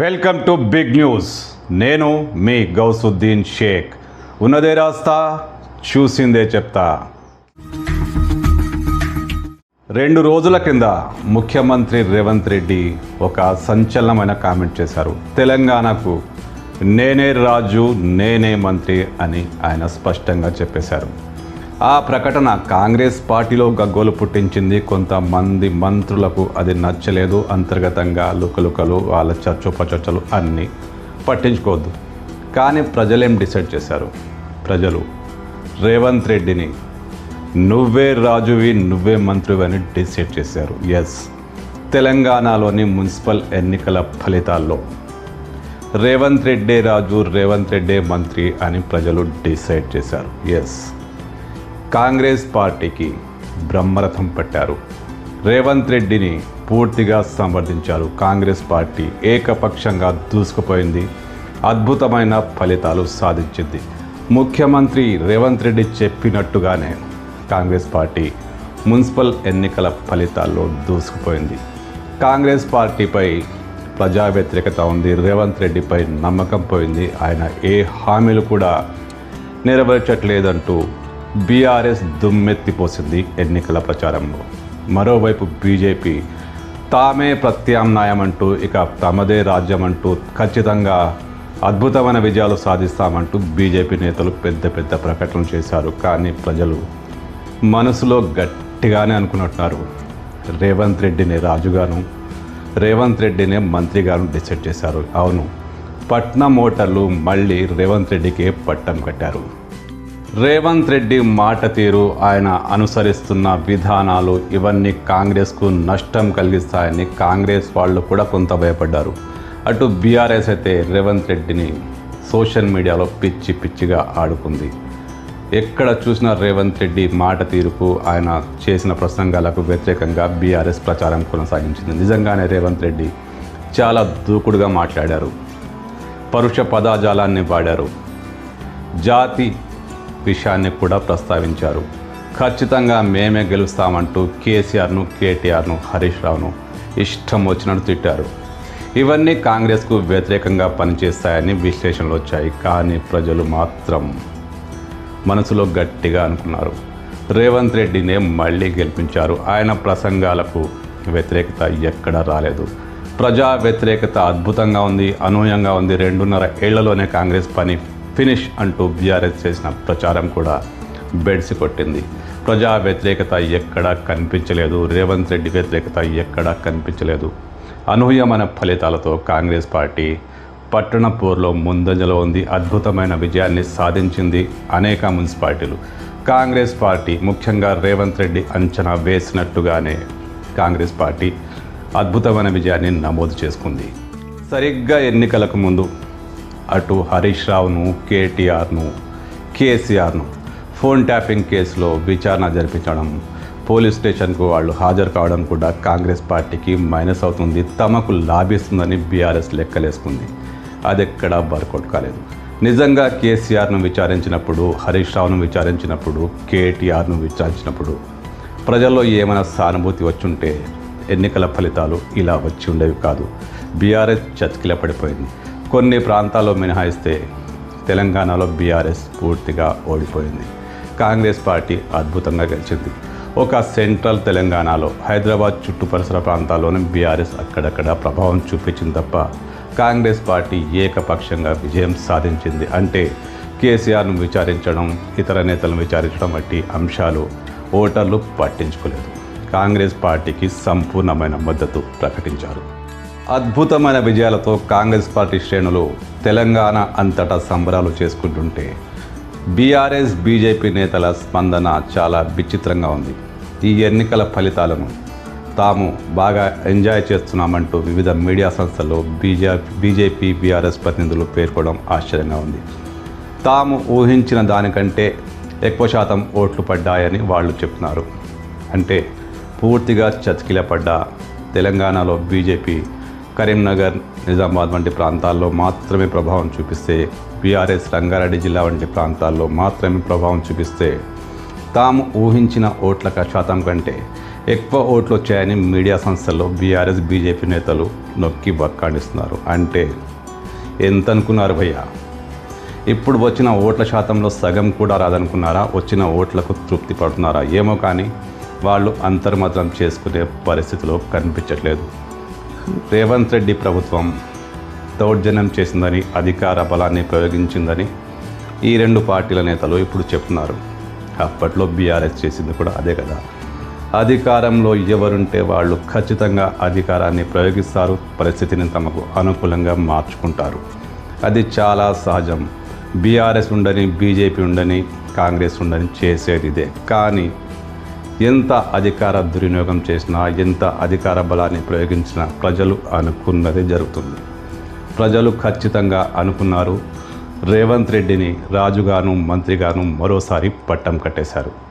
Welcome to big news. నేను మీ గౌసుద్దీన్ షేక్. ఉన్నదే రాస్తా చూసిందే చెప్తా. రెండు రోజుల కింద ముఖ్యమంత్రి రేవంత్ రెడ్డి ఒక సంచలనమైన కామెంట్ చేశారు. తెలంగాణకు నేనే రాజు నేనే మంత్రి అని ఆయన స్పష్టంగా చెప్పేశారు. ఆ ప్రకటన కాంగ్రెస్ పార్టీలో గగ్గోలు పుట్టించింది కొంతమంది మంత్రులకు. అది నచ్చలేదు. అంతర్గతంగా లుకలుకలు వాళ్ళ చర్చోపచర్చలు అన్నీ పట్టించుకోవద్దు. కానీ ప్రజలేం డిసైడ్ చేశారు? ప్రజలు. రేవంత్ రెడ్డిని. నువ్వే రాజువి నువ్వే మంత్రివి అని డిసైడ్ చేశారు. ఎస్ తెలంగాణలోని మున్సిపల్ ఎన్నికల ఫలితాల్లో. రేవంత్ రెడ్డే రాజు రేవంత్ రెడ్డే మంత్రి అని ప్రజలు డిసైడ్ చేశారు. ఎస్ కాంగ్రెస్ పార్టీకి బ్రహ్మరథం పట్టారు. రేవంత్ రెడ్డిని పూర్తిగా సమర్థించారు కాంగ్రెస్ పార్టీ ఏకపక్షంగా దూసుకుపోయింది. అద్భుతమైన ఫలితాలు సాధించింది. ముఖ్యమంత్రి రేవంత్ రెడ్డి చెప్పినట్టుగానే కాంగ్రెస్ పార్టీ మున్సిపల్ ఎన్నికల ఫలితాల్లో దూసుకుపోయింది. కాంగ్రెస్ పార్టీపై ప్రజా వ్యతిరేకత ఉంది. రేవంత్ రెడ్డిపై నమ్మకం పోయింది. ఆయన ఏ హామీలు కూడా నెరవేర్చట్లేదంటూ బీఆర్ఎస్ దుమ్మెత్తిపోసింది ఎన్నికల ప్రచారంలో. మరోవైపు బీజేపీ తామే ప్రత్యామ్నాయం అంటూ ఇక తమదే రాజ్యం అంటూ ఖచ్చితంగా అద్భుతమైన విజయాలు సాధిస్తామంటూ బీజేపీ నేతలు పెద్ద పెద్ద ప్రకటనలు చేశారు. కానీ ప్రజలు మనసులో గట్టిగానే అనుకున్నట్టున్నారు. రేవంత్ రెడ్డిని రాజుగాను రేవంత్ రెడ్డినే మంత్రిగాను డిసైడ్ చేశారు. అవును పట్నం ఓటర్లు మళ్ళీ రేవంత్ రెడ్డికే పట్టం కట్టారు. రేవంత్ రెడ్డి మాట తీరు ఆయన అనుసరిస్తున్న విధానాలు ఇవన్నీ కాంగ్రెస్కు నష్టం కలిగిస్తాయని కాంగ్రెస్ వాళ్ళు కూడా కొంత భయపడ్డారు. అటు బీఆర్ఎస్ అయితే రేవంత్ రెడ్డిని సోషల్ మీడియాలో పిచ్చి పిచ్చిగా ఆడుకుంది. ఎక్కడ చూసినా రేవంత్ రెడ్డి మాట తీరుకు ఆయన చేసిన ప్రసంగాలకు వ్యతిరేకంగా బీఆర్ఎస్ ప్రచారం కొనసాగించింది. నిజంగానే రేవంత్ రెడ్డి చాలా దూకుడుగా మాట్లాడారు. పరుష పదాజాలాన్ని వాడారు. జాతి విషయాన్ని కూడా ప్రస్తావించారు. ఖచ్చితంగా మేమే గెలుస్తామంటూ కేసీఆర్ను కేటీఆర్ను హరీష్ రావును ఇష్టం వచ్చినట్టు తిట్టారు. ఇవన్నీ కాంగ్రెస్కు వ్యతిరేకంగా పనిచేస్తాయని విశ్లేషణలు వచ్చాయి. కానీ ప్రజలు మాత్రం మనసులో గట్టిగా అనుకున్నారు. రేవంత్ రెడ్డినే మళ్ళీ గెలిపించారు. ఆయన ప్రసంగాలకు వ్యతిరేకత ఎక్కడా రాలేదు. ప్రజా వ్యతిరేకత అద్భుతంగా ఉంది అనూహ్యంగా ఉంది. రెండున్నర ఏళ్ళలోనే కాంగ్రెస్ పని ఫినిష్ అంటూ బీఆర్ఎస్ చేసిన ప్రచారం కూడా బెడ్సి కొట్టింది. ప్రజా వ్యతిరేకత ఎక్కడా కనిపించలేదు. రేవంత్ రెడ్డి వ్యతిరేకత ఎక్కడా కనిపించలేదు. అనూహ్యమైన ఫలితాలతో కాంగ్రెస్ పార్టీ పట్టణ పోర్లో ముందంజలో ఉంది. అద్భుతమైన విజయాన్ని సాధించింది అనేక మున్సిపాలిటీలు. కాంగ్రెస్ పార్టీ ముఖ్యంగా రేవంత్ రెడ్డి అంచనా వేసినట్టుగానే కాంగ్రెస్ పార్టీ అద్భుతమైన విజయాన్ని నమోదు చేసుకుంది. సరిగ్గా ఎన్నికలకు ముందు అటు హరీష్ రావును కేటీఆర్ను కేసీఆర్ను ఫోన్ ట్యాపింగ్ కేసులో విచారణ జరిపించడం. పోలీస్ స్టేషన్కు వాళ్ళు హాజరు కావడం కూడా కాంగ్రెస్ పార్టీకి మైనస్ అవుతుంది. తమకు లాభిస్తుందని బీఆర్ఎస్ లెక్కలేసుకుంది. అది ఎక్కడా వర్కౌట్ కాలేదు. నిజంగా కేసీఆర్ను విచారించినప్పుడు హరీష్ రావును విచారించినప్పుడు కేటీఆర్ను విచారించినప్పుడు ప్రజల్లో ఏమైనా సానుభూతి వచ్చుంటే ఎన్నికల ఫలితాలు ఇలా వచ్చి ఉండేవి కాదు. బీఆర్ఎస్ చతికిల పడిపోయింది కొన్ని ప్రాంతాల్లో మినహాయిస్తే తెలంగాణలో బీఆర్ఎస్ పూర్తిగా ఓడిపోయింది. కాంగ్రెస్ పార్టీ అద్భుతంగా గెలిచింది. ఒక సెంట్రల్ తెలంగాణలో హైదరాబాద్ చుట్టు పరిసర ప్రాంతాల్లోనే బీఆర్ఎస్ అక్కడక్కడ ప్రభావం చూపించింది తప్ప కాంగ్రెస్ పార్టీ ఏకపక్షంగా విజయం సాధించింది. అంటే కేసీఆర్ను విచారించడం ఇతర నేతలను విచారించడం వంటి అంశాలు ఓటర్లు పట్టించుకోలేదు. కాంగ్రెస్ పార్టీకి సంపూర్ణమైన మద్దతు ప్రకటించారు. అద్భుతమైన విజయాలతో కాంగ్రెస్ పార్టీ శ్రేణులు తెలంగాణ అంతటా సంబరాలు చేసుకుంటుంటే బీఆర్ఎస్ బీజేపీ నేతల స్పందన చాలా విచిత్రంగా ఉంది. ఈ ఎన్నికల ఫలితాలను తాము బాగా ఎంజాయ్ చేస్తున్నామంటూ వివిధ మీడియా సంస్థల్లో బీజే బీజేపీ బీఆర్ఎస్ ప్రతినిధులు పేర్కోవడం ఆశ్చర్యంగా ఉంది. తాము ఊహించిన దానికంటే ఎక్కువ శాతం ఓట్లు పడ్డాయని వాళ్ళు చెప్తున్నారు. అంటే పూర్తిగా చతికిలపడ్డ తెలంగాణలో బీజేపీ కరీంనగర్ నిజామాబాద్ వంటి ప్రాంతాల్లో మాత్రమే ప్రభావం చూపిస్తే బీఆర్ఎస్ రంగారెడ్డి జిల్లా వంటి ప్రాంతాల్లో మాత్రమే ప్రభావం చూపిస్తే తాము ఊహించిన ఓట్ల శాతం కంటే ఎక్కువ ఓట్లు వచ్చాయని మీడియా సంస్థల్లో బీఆర్ఎస్ బీజేపీ నేతలు నొక్కి బక్కాడిస్తున్నారు అంటే ఎంత అనుకున్నారు భయ్యా? ఇప్పుడు వచ్చిన ఓట్ల శాతంలో సగం కూడా రాదనుకున్నారా? వచ్చిన ఓట్లకు తృప్తి పడుతున్నారా? ఏమో కానీ వాళ్ళు అంతర్మతం చేసుకునే పరిస్థితిలో కనిపించట్లేదు. రేవంత్ రెడ్డి ప్రభుత్వం దౌర్జన్యం చేసిందని అధికార బలాన్ని ప్రయోగించిందని ఈ రెండు పార్టీల నేతలు ఇప్పుడు చెప్తున్నారు. అప్పట్లో బీఆర్ఎస్ చేసింది కూడా అదే కదా. అధికారంలో ఎవరుంటే వాళ్ళు ఖచ్చితంగా అధికారాన్ని ప్రయోగిస్తారు పరిస్థితిని తమకు అనుకూలంగా మార్చుకుంటారు. అది చాలా సహజం. బీఆర్ఎస్ ఉండని బీజేపీ ఉండని కాంగ్రెస్ ఉండని చేసేది ఇదే. కానీ ఎంత అధికార దుర్వినియోగం చేసినా ఎంత అధికార బలాన్ని ప్రయోగించినా ప్రజలు అనుకున్నదే జరుగుతుంది. ప్రజలు ఖచ్చితంగా అనుకున్నారు. రేవంత్ రెడ్డిని రాజుగాను మంత్రిగాను మరోసారి పట్టం కట్టేశారు.